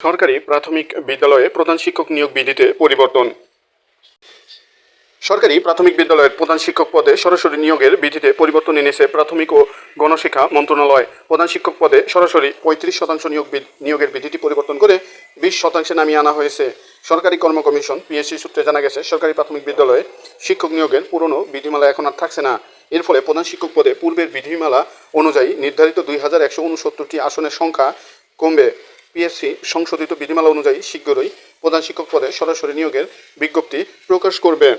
সরকারি প্রাথমিক বিদ্যালয়ে প্রধান শিক্ষক নিয়োগ বিধিতে পরিবর্তন। সরকারি প্রাথমিক বিদ্যালয়ের প্রধান শিক্ষক পদে সরাসরি নিয়োগের বিধিতে পরিবর্তন এনেছে প্রাথমিক ও গণশিক্ষা মন্ত্রণালয়। প্রধান শিক্ষক পদে সরাসরি পঁয়ত্রিশ শতাংশ নিয়োগ নিয়োগের বিধিটি পরিবর্তন করে বিশ শতাংশে নামিয়ে আনা হয়েছে। সরকারি কর্ম কমিশন পিএসসি সূত্রে জানা গেছে, সরকারি প্রাথমিক বিদ্যালয়ে শিক্ষক নিয়োগের পুরনো বিধিমালা এখন আর থাকছে না। এর ফলে প্রধান শিক্ষক পদে পূর্বের বিধিমালা অনুযায়ী নির্ধারিত দুই হাজার একশো উনসত্তরটি আসনের সংখ্যা কমবে। পিএসসি সংশোধিত বিধিমালা অনুযায়ী শীঘ্রই প্রধান শিক্ষক পদে সরাসরি নিয়োগের বিজ্ঞপ্তি প্রকাশ করবে।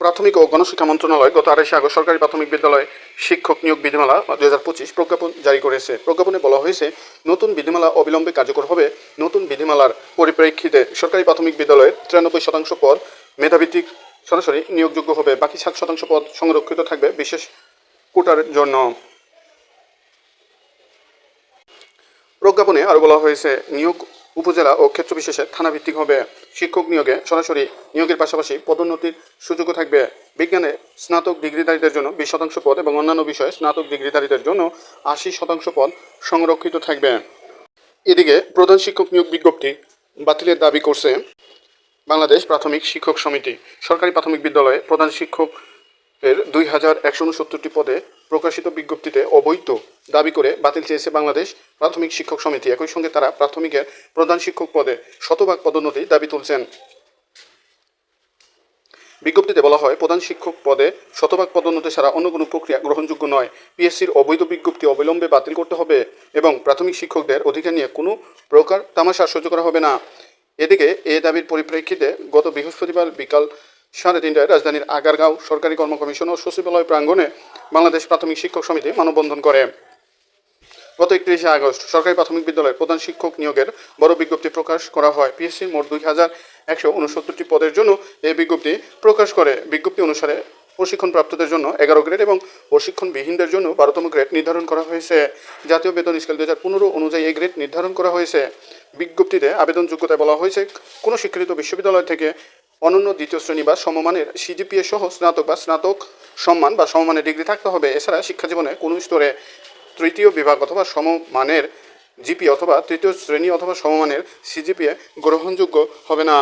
প্রাথমিক ও গণশিক্ষা মন্ত্রণালয় গত আড়াইশে আগস্ট সরকারি প্রাথমিক বিদ্যালয় শিক্ষক নিয়োগ বিধিমালা দুই হাজার পঁচিশ প্রজ্ঞাপন জারি করেছে। প্রজ্ঞাপনে বলা হয়েছে, নতুন বিধিমালা অবিলম্বে কার্যকর হবে। নতুন বিধিমালার পরিপ্রেক্ষিতে সরকারি প্রাথমিক বিদ্যালয়ের তিরানব্বই শতাংশ পদ মেধাভিত্তিক সরাসরি নিয়োগযোগ্য হবে। বাকি সাত শতাংশ পদ সংরক্ষিত থাকবে বিশেষ কোটার জন্য। প্রজ্ঞাপনে আরও বলা হয়েছে, নিয়োগ উপজেলা ও ক্ষেত্র বিশেষে থানাভিত্তিক হবে। শিক্ষক নিয়োগে সরাসরি নিয়োগের পাশাপাশি পদোন্নতির সুযোগও থাকবে। বিজ্ঞানে স্নাতক ডিগ্রিধারীদের জন্য বিশ শতাংশ পদ এবং অন্যান্য বিষয়ে স্নাতক ডিগ্রিধারীদের জন্য আশি শতাংশ পদ সংরক্ষিত থাকবে। এদিকে প্রধান শিক্ষক নিয়োগ বিজ্ঞপ্তি বাতিলের দাবি করছে, বাংলাদেশ প্রাথমিক শিক্ষক সমিতি। সরকারি প্রাথমিক বিদ্যালয়ে প্রধান শিক্ষক এর দুই হাজার একশো উনসত্তরটি পদে প্রকাশিত বিজ্ঞপ্তিতে অবৈধ দাবি করে বাতিল চেয়েছে বাংলাদেশ প্রাথমিক শিক্ষক সমিতি। একই সঙ্গে তারা প্রাথমিকের প্রধান শিক্ষক পদে শতভাগ পদোন্নতি দাবি তুলছেন। বিজ্ঞপ্তিতে বলা হয়, প্রধান শিক্ষক পদে শতভাগ পদোন্নতি ছাড়া অন্য কোনো প্রক্রিয়া গ্রহণযোগ্য নয়। পিএসসির অবৈধ বিজ্ঞপ্তি অবিলম্বে বাতিল করতে হবে এবং প্রাথমিক শিক্ষকদের অধিকার নিয়ে কোনো প্রকার তামাশা সহ্য করা হবে না। এদিকে এ দাবির পরিপ্রেক্ষিতে গত বৃহস্পতিবার বিকাল সাড়ে তিনটায় রাজধানীর আগারগাঁও সরকারি কর্ম কমিশন ও সচিবালয় প্রাঙ্গণে বাংলাদেশ প্রাথমিক শিক্ষক সমিতি মানববন্ধন করে। গত একত্রিশে আগস্ট সরকারি প্রাথমিক বিদ্যালয়ের প্রধান শিক্ষক নিয়োগের বড় বিজ্ঞপ্তি প্রকাশ করা হয়। পিএসসি মোট দুই হাজার একশো উনসত্তরটি পদের জন্য এই বিজ্ঞপ্তি প্রকাশ করে। বিজ্ঞপ্তি অনুসারে প্রশিক্ষণপ্রাপ্তদের জন্য এগারো গ্রেড এবং প্রশিক্ষণবিহীনদের জন্য বারোতম গ্রেড নির্ধারণ করা হয়েছে। জাতীয় বেতন স্কেল দু হাজার পনেরো অনুযায়ী এই গ্রেড নির্ধারণ করা হয়েছে। বিজ্ঞপ্তিতে আবেদন যোগ্যতায় বলা হয়েছে, কোনো স্বীকৃত বিশ্ববিদ্যালয় থেকে অনন্য দ্বিতীয় শ্রেণি বা সমমানের সিজিপিএ সহ স্নাতক বা স্নাতক সম্মান বা সমমানের ডিগ্রি থাকতে হবে। এছাড়া শিক্ষা জীবনে কোনো স্তরে তৃতীয় বিভাগ অথবা সমমানের জিপি অথবা তৃতীয় শ্রেণি অথবা সমমানের সিজিপিএ গ্রহণযোগ্য হবে না।